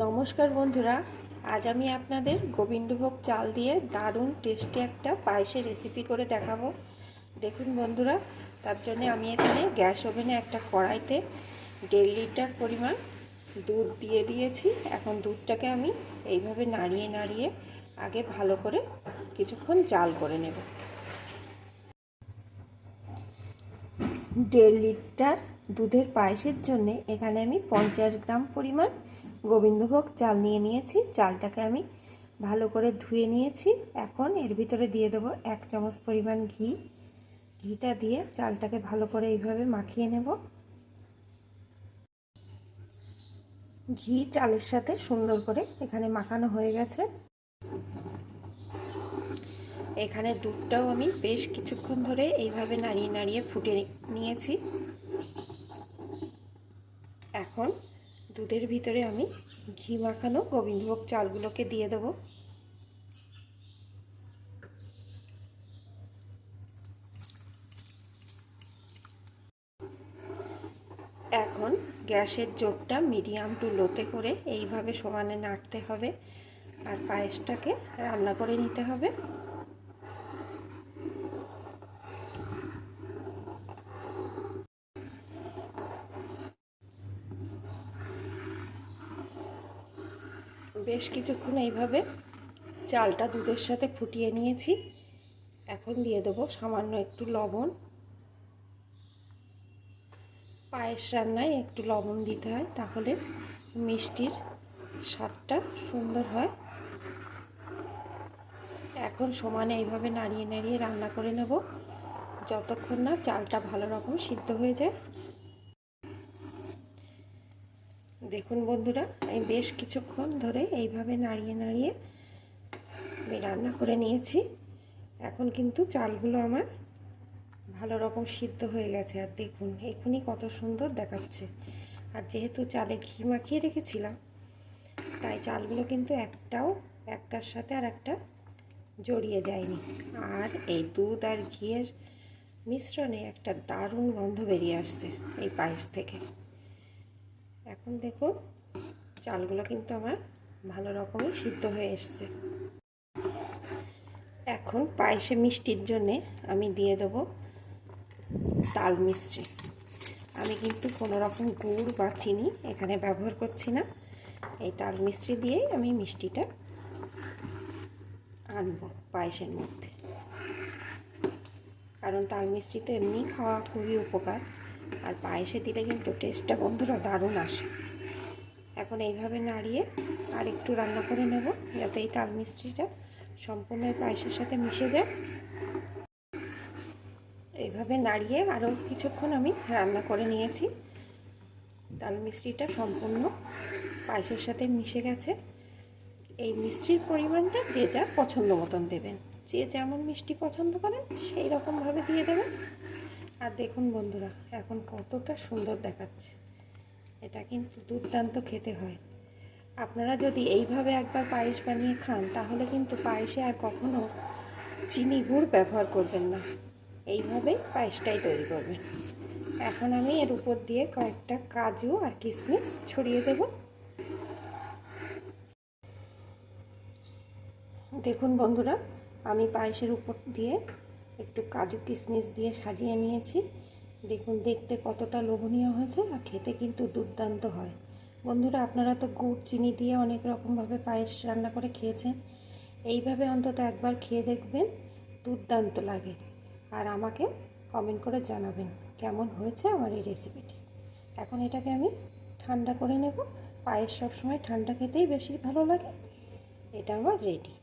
নমস্কার বন্ধুরা, আজ আমি আপনাদের গোবিন্দভোগ চাল দিয়ে দারুণ টেস্টি একটা পায়েসের রেসিপি করে দেখাবো। দেখুন বন্ধুরা, তার জন্য আমি এখানে গ্যাস ওভেনে একটা কড়াইতে দেড় লিটার পরিমাণ দুধ দিয়ে দিয়েছি। এখন দুধটাকে আমি এইভাবে নাড়িয়ে নাড়িয়ে আগে ভালো করে কিছুক্ষণ জাল করে নেব। দেড় লিটার দুধের পায়েসের জন্য এখানে আমি পঞ্চাশ গ্রাম পরিমাণ গোবিন্দভোগ চাল নিয়ে নিয়েছি। চালটাকে আমি ভালো করে ধুয়ে নিয়েছি। এখন এর ভিতরে দিয়ে দেবো এক চামচ পরিমাণ ঘি। ঘিটা দিয়ে চালটাকে ভালো করে এইভাবে মাখিয়ে নেব। ঘি চালের সাথে সুন্দর করে এখানে মাখানো হয়ে গেছে। এখানে দুধটাও আমি বেশ কিছুক্ষণ ধরে এইভাবে নাড়িয়ে নাড়িয়ে ফুটে নিয়েছি। এখন দুধের ভিতরে আমি ঘি মাখানো গোবিন্দভোগ চালগুলোকে দিয়ে দেবো। এখন গ্যাসের জোরটা মিডিয়াম টু লোতে করে এইভাবে সমানে নাড়তে হবে আর পায়েসটাকে রান্না করে নিতে হবে। বেশ কিছুক্ষণ এইভাবে চালটা দুধের সাথে ফুটিয়ে নিয়েছি। এখন দিয়ে দেবো সামান্য একটু লবণ। পায়েস রান্নায় একটু লবণ দিতে হয়, তাহলে মিষ্টির স্বাদটা সুন্দর হয়। এখন সমানে এইভাবে নাড়িয়ে নাড়িয়ে রান্না করে নেব। যতক্ষণ না চালটা ভালো রকম সিদ্ধ হয়ে যায় দেখুন বন্ধুরা, আমি বেশ কিছুক্ষণ ধরে এইভাবে নাড়িয়ে নাড়িয়ে আমি রান্না করে নিয়েছি। এখন কিন্তু চালগুলো আমার ভালো রকম সিদ্ধ হয়ে গেছে। আর দেখুন এখনই কত সুন্দর দেখাচ্ছে। আর যেহেতু চালে ঘি মাখিয়ে রেখেছিলাম, তাই চালগুলো কিন্তু একটাও একটার সাথে আর একটা জড়িয়ে যায়নি। আর এই দুধ আর ঘিয়ের মিশ্রণে একটা দারুণ গন্ধ বেরিয়ে আসছে এই পায়েস থেকে। এখন দেখুন চালগুলো কিন্তু আমার ভালো রকমই সিদ্ধ হয়ে এসছে। এখন পায়েসে মিষ্টির জন্যে আমি দিয়ে দেবো তাল মিশ্রি আমি কিন্তু কোনো রকম গুড় বা চিনি এখানে ব্যবহার করছি না। এই তাল মিশ্রি দিয়েই আমি মিষ্টিটা আনব পায়েসের মধ্যে। কারণ তাল মিষ্টি তো এমনি খাওয়া খুবই উপকার। আর পায়েসে দিলে কিন্তু টেস্টটা বন্ধুরা দারুণ আসে। এখন এইভাবে নাড়িয়ে আর একটু রান্না করে নেব, যাতে এই তাল মিস্ত্রিটা সম্পূর্ণ পায়েসের সাথে মিশে যায়। এইভাবে নাড়িয়ে আরও কিছুক্ষণ আমি রান্না করে নিয়েছি। তাল মিস্ত্রিটা সম্পূর্ণ পায়েসের সাথে মিশে গেছে। এই মিষ্টির পরিমাণটা যে যা পছন্দ মতন দেবেন। যে যেমন মিষ্টি পছন্দ করেন সেই রকমভাবে দিয়ে দেবেন। আর দেখুন বন্ধুরা, এখন কতটা সুন্দর দেখাচ্ছে। এটা কিন্তু দুর্দান্ত খেতে হয়। আপনারা যদি এইভাবে একবার পায়েস বানিয়ে খান, তাহলে কিন্তু পায়েসে আর কখনো চিনি গুড় ব্যবহার করবেন না। এইভাবেই পায়েসটাই তৈরি করবেন। এখন আমি এর উপর দিয়ে কয়েকটা কাজু আর কিশমিশ ছড়িয়ে দেব। দেখুন বন্ধুরা, আমি পায়েসের উপর দিয়ে একটু কাজু কিশমিশ দিয়ে সাজিয়ে নিয়েছি। দেখুন, দেখতে কতটা লোভনীয় হয়েছে আর খেতে কিন্তু দুর্দান্ত হয়। বন্ধুরা, আপনারা তো গুড়, চিনি দিয়ে অনেক রকমভাবে পায়েস রান্না করে খেয়েছেন। এইভাবে অন্তত একবার খেয়ে দেখবেন, দুর্দান্ত লাগে। আর আমাকে কমেন্ট করে জানাবেন, কেমন হয়েছে আমার এই রেসিপিটি। এখন এটাকে আমি ঠান্ডা করে নেব। পায়েস সবসময় ঠান্ডা খেতেই বেশি ভালো লাগে। এটা আমার রেডি।